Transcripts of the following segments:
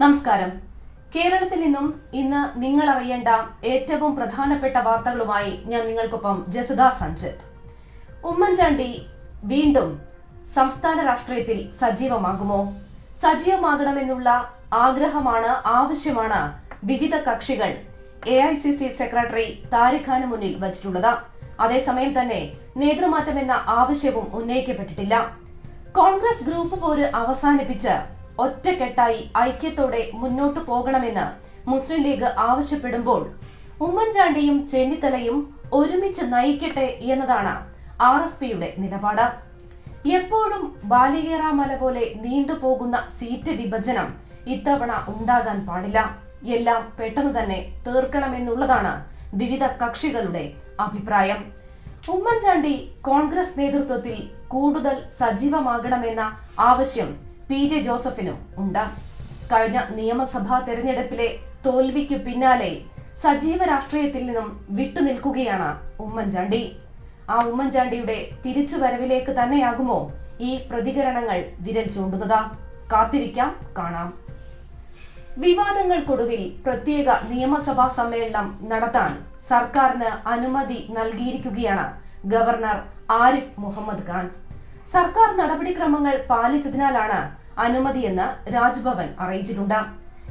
നമസ്കാരം. കേരളത്തിൽ നിന്നും ഇന്ന് നിങ്ങൾ അറിയേണ്ട ഏറ്റവും പ്രധാനപ്പെട്ട വാർത്തകളുമായി ഞാൻ നിങ്ങൾക്കൊപ്പം ജസദ സഞ്ജിത്ത്. ഉമ്മൻചാണ്ടി വീണ്ടും സംസ്ഥാന രാഷ്ട്രീയത്തിൽ സജീവമാകുമോ? സജീവമാകണമെന്നുള്ള ആഗ്രഹമാണ് ആവശ്യമാണ് വിവിധ കക്ഷികൾ. A I C C secretary Tariq Khan മുന്നിൽ വച്ചിട്ടുള്ളത്. അതേസമയം തന്നെ നേതൃമാറ്റം എന്ന ആവശ്യവും ഉന്നയിക്കപ്പെട്ടിട്ടില്ല. കോൺഗ്രസ് ഗ്രൂപ്പ് പോര് അവസാനിപ്പിച്ച് ഒറ്റക്കെട്ടായി ഐക്യത്തോടെ മുന്നോട്ടു പോകണമെന്ന് മുസ്ലിം ലീഗ് ആവശ്യപ്പെടുമ്പോൾ ഉമ്മൻചാണ്ടിയും ചെന്നിത്തലയും ഒരുമിച്ച് നയിക്കട്ടെ എന്നതാണ് ആർ എസ് പിയുടെ നിലപാട്. എപ്പോഴും ബാലികേറ മല പോലെ നീണ്ടുപോകുന്ന സീറ്റ് വിഭജനം ഇത്തവണ ഉണ്ടാകാൻ പാടില്ല. എല്ലാം പെട്ടെന്ന് തന്നെ തീർക്കണമെന്നുള്ളതാണ് വിവിധ കക്ഷികളുടെ അഭിപ്രായം. ഉമ്മൻചാണ്ടി കോൺഗ്രസ് നേതൃത്വത്തിൽ കൂടുതൽ സജീവമാകണമെന്ന ആവശ്യം പി ജെ ജോസഫിനും ഉണ്ട്. കഴിഞ്ഞ നിയമസഭാ തെരഞ്ഞെടുപ്പിലെ തോൽവിക്കു പിന്നാലെ സജീവ രാഷ്ട്രീയത്തിൽ നിന്നും വിട്ടുനിൽക്കുകയാണ് ഉമ്മൻചാണ്ടി. ആ ഉമ്മൻചാണ്ടിയുടെ തിരിച്ചുവരവിലേക്ക് തന്നെയാകുമോ ഈ പ്രതികരണങ്ങൾ വിരൽ ചൂണ്ടുന്നത്. കാത്തിരിക്കാം കാണാം. വിവാദങ്ങൾക്കൊടുവിൽ പ്രത്യേക നിയമസഭാ സമ്മേളനം നടത്താൻ സർക്കാരിന് അനുമതി നൽകിയിരിക്കുകയാണ് ഗവർണർ ആരിഫ് മുഹമ്മദ് ഖാൻ. സർക്കാർ നടപടിക്രമങ്ങൾ പാലിച്ചതിനാലാണ് അനുമതിയെന്ന് രാജ്ഭവൻ അറിയിച്ചിട്ടുണ്ട്.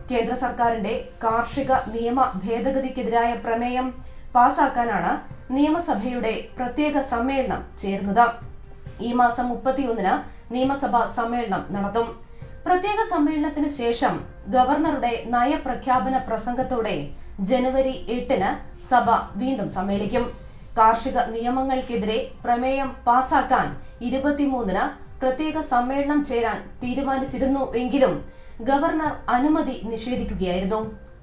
കേന്ദ്ര സർക്കാരിന്റെ കാർഷിക നിയമ ഭേദഗതിക്കെതിരായ പ്രമേയം പാസാക്കാനാണ് നിയമസഭയുടെ പ്രത്യേക സമ്മേളനം ചേരുന്നത്. ഈ മാസം മുപ്പത്തിയൊന്നിന് നിയമസഭ സമ്മേളനം നടത്തും. പ്രത്യേക സമ്മേളനത്തിന് ശേഷം ഗവർണറുടെ നയപ്രഖ്യാപന പ്രസംഗത്തോടെ ജനുവരി എട്ടിന് സഭ വീണ്ടും സമ്മേളിക്കും. കാർഷിക നിയമങ്ങൾക്കെതിരെ പ്രമേയം പാസാക്കാൻ ഇരുപത്തിമൂന്നിന് പ്രത്യേക സമ്മേളനം ചേരാൻ തീരുമാനിച്ചിരുന്നു എങ്കിലും ഗവർണർ അനുമതി നിഷേധിക്കുകയായിരുന്നു.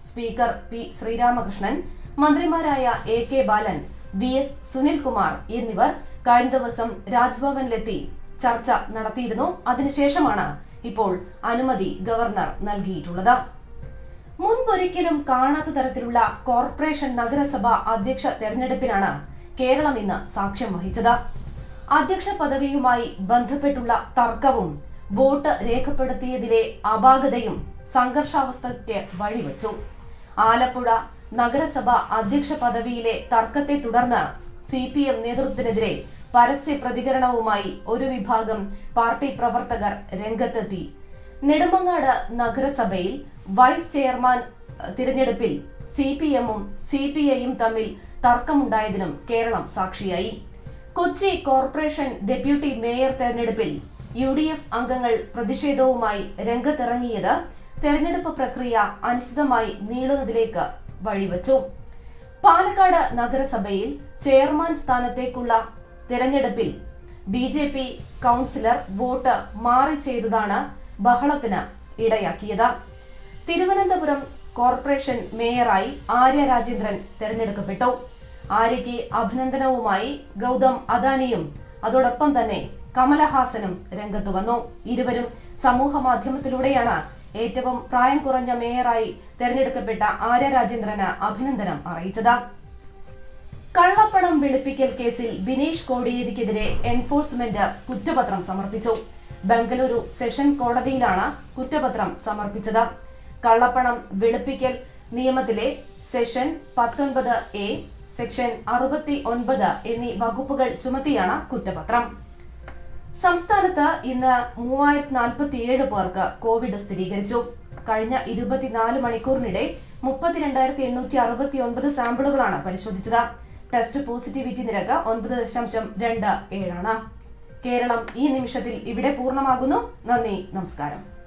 സ്പീക്കർ പി ശ്രീരാമകൃഷ്ണൻ മന്ത്രിമാരായ A K Balan V S Sunilkumar എന്നിവർ കഴിഞ്ഞ ദിവസം രാജ്ഭവനിലെത്തി ചർച്ച നടത്തിയിരുന്നു. അതിനുശേഷമാണ് ഇപ്പോൾ അനുമതി ഗവർണർ നൽകിയിട്ടുള്ളത്. മുൻപൊരിക്കലും കാണാത്ത തരത്തിലുള്ള കോർപ്പറേഷൻ നഗരസഭ അധ്യക്ഷ തെരഞ്ഞെടുപ്പിനാണ് കേരളം ഇന്ന് സാക്ഷ്യം വഹിച്ചത്. അധ്യക്ഷ പദവിയുമായി ബന്ധപ്പെട്ടുള്ള തർക്കവും വോട്ട് രേഖപ്പെടുത്തിയതിലെ അപാകതയും സംഘർഷാവസ്ഥയ്ക്ക് വഴിവെച്ചു. ആലപ്പുഴ നഗരസഭ അധ്യക്ഷ പദവിയിലെ തർക്കത്തെ തുടർന്ന് സി പി എം നേതൃത്വത്തിനെതിരെ പരസ്യ പ്രതികരണവുമായി ഒരു വിഭാഗം പാർട്ടി പ്രവർത്തകർ രംഗത്തെത്തി. നെടുമങ്ങാട് നഗരസഭയിൽ വൈസ് ചെയർമാൻ തിരഞ്ഞെടുപ്പിൽ സി പി എമ്മും സി പി ഐയും തമ്മിൽ തർക്കമുണ്ടായതിനും കേരളം സാക്ഷിയായി. കൊച്ചി കോർപ്പറേഷൻ ഡെപ്യൂട്ടി മേയർ തെരഞ്ഞെടുപ്പിൽ യു ഡി എഫ് അംഗങ്ങൾ പ്രതിഷേധവുമായി രംഗത്തിറങ്ങിയത് തെരഞ്ഞെടുപ്പ് പ്രക്രിയ അനിശ്ചിതമായി നീളുന്നതിലേക്ക് വഴിവച്ചു. പാലക്കാട് നഗരസഭയിൽ ചെയർമാൻ സ്ഥാനത്തേക്കുള്ള തെരഞ്ഞെടുപ്പിൽ B J P councillor vote മാറി ചെയ്തതാണ് ബഹളത്തിന് ഇടയാക്കിയത്. തിരുവനന്തപുരം കോർപ്പറേഷൻ മേയറായി ആര്യ രാജേന്ദ്രൻ തെരഞ്ഞെടുക്കപ്പെട്ടു. ആര്യയ്ക്ക് അഭിനന്ദനവുമായി ഗൗതം അദാനിയും അതോടൊപ്പം തന്നെ കമലഹാസനും രംഗത്തു വന്നു. ഇരുവരും സമൂഹ മാധ്യമത്തിലൂടെയാണ് ഏറ്റവും പ്രായം കുറഞ്ഞ മേയറായി തെരഞ്ഞെടുക്കപ്പെട്ട ആര്യ രാജേന്ദ്രന് അഭിനന്ദനം അറിയിച്ചത്. കള്ളപ്പണം വെളുപ്പിക്കൽ കേസിൽ ബിനീഷ് കോടിയേരിക്കെതിരെ എൻഫോഴ്സ്മെന്റ് കുറ്റപത്രം സമർപ്പിച്ചു. ബംഗളൂരു സെഷൻ കോടതിയിലാണ് കുറ്റപത്രം സമർപ്പിച്ചത്. കള്ളപ്പണം വെളുപ്പിക്കൽ നിയമത്തിലെ സെഷൻ പത്തൊൻപത് എ സെക്ഷൻ അറുപത്തി ഒൻപത് എന്നീ വകുപ്പുകൾ ചുമത്തിയാണ് കുറ്റപത്രം. സംസ്ഥാനത്ത് ഇന്ന് മൂവായിരത്തി നാൽപ്പത്തിയേഴ് പേർക്ക് കോവിഡ് സ്ഥിരീകരിച്ചു. കഴിഞ്ഞ ഇരുപത്തിനാല് മണിക്കൂറിനിടെ മുപ്പത്തിരണ്ടായിരത്തി എണ്ണൂറ്റി അറുപത്തി ഒൻപത് സാമ്പിളുകളാണ് പരിശോധിച്ചത്. ടെസ്റ്റ് പോസിറ്റിവിറ്റി നിരക്ക് ഒൻപത് ദശാംശം രണ്ട് ഏഴാണ്. കേരളം ഈ നിമിഷത്തിൽ ഇവിടെ പൂർണമാകുന്നു. നന്ദി നമസ്കാരം.